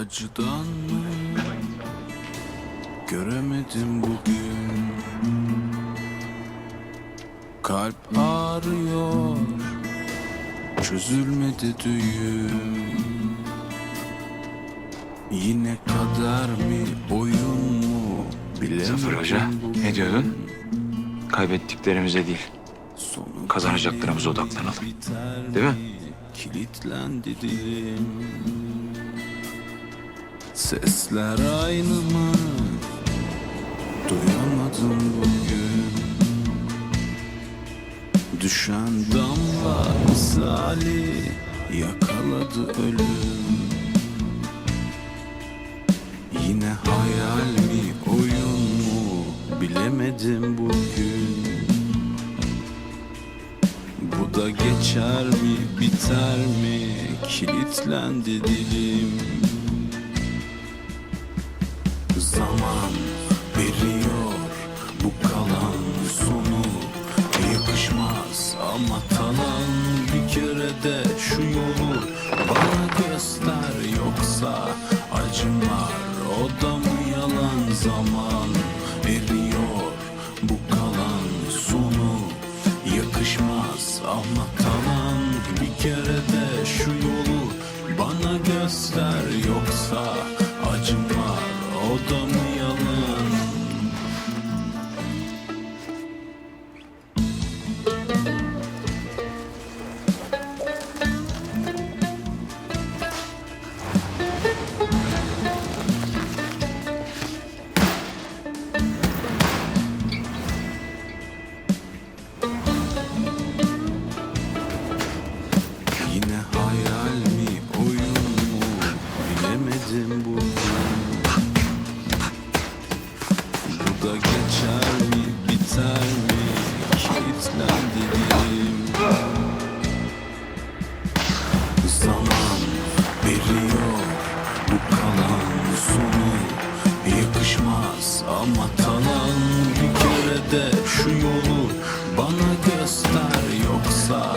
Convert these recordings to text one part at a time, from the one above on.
acıdan mı göremedim bugün Kalp ağrıyor çözülmedi düğüm Yine kader mi oyun mu bilemedim Zafer Hoca bugün. ne diyordun? Kaybettiklerimize değil. Sonu Kazanacaklarımıza odaklanalım. Değil mi? Kilitlendi dilim Sesler aynı mı? Duyamadım bugün. Düşen damla misali Yakaladı ölüm. Yine hayal mi oyun mu? Bilemedim bugün. Bu da geçer mi biter mi? Kilitlendi dilim göster yoksa acım var o da mı yalan zaman Eriyor bu kalan sonu? Yakışmaz ama talan bir kere de şu yolu Bana göster yoksa acım var o da mı da geçer mi biter mi? Kilitlendi dilim Zaman veriyor. Bu kalan sonu Yakışmaz ama talan bir kere de şu yolu Bana göster. Yoksa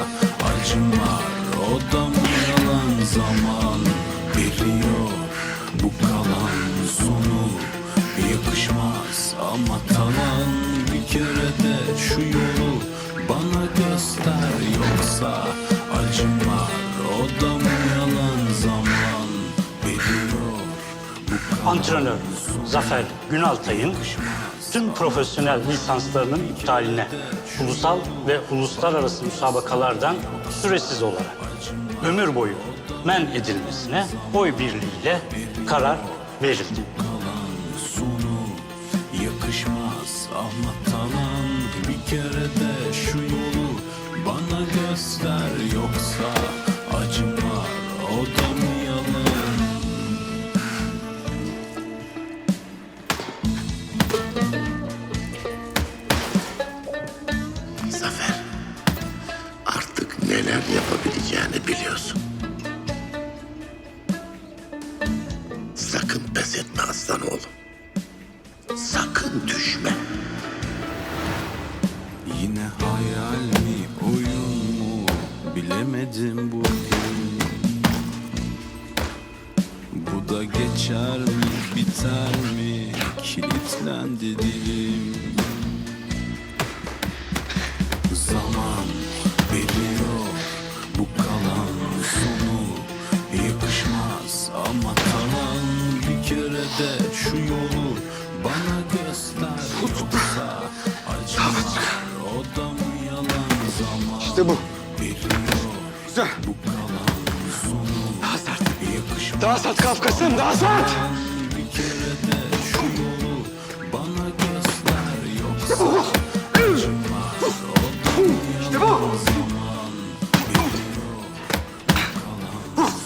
acım var o da mı yalan? Zaman Veriyor. Bu kalan sonu Yakışmaz ama talan bir kere de şu yolu Bana göster yoksa acım o da mı yalan zaman kalan Antrenör Zafer Günaltay'ın tüm profesyonel lisanslarının iptaline, ulusal ve uluslararası müsabakalardan süresiz olarak ömür boyu men edilmesine oy birliğiyle karar verildi. Ama talan bir kere de şu yolu bana göster yoksa acım var o da mı yalan Zafer, artık neler yapabileceğini biliyorsun. Sakın pes etme aslan oğlum. Sakın düşme. Hayal mi oyun mu? Bilemedim bugün Bu da geçer mi biter mi? Kilitlendi dilim. Zaman veriyor bu kalan sonu Yakışmaz. Ama kalan bir kere de şu yolu Bana göster. Yoksa İşte bu. Güzel. Daha sert. Daha sert Kafkas'ım, daha sert. Bu.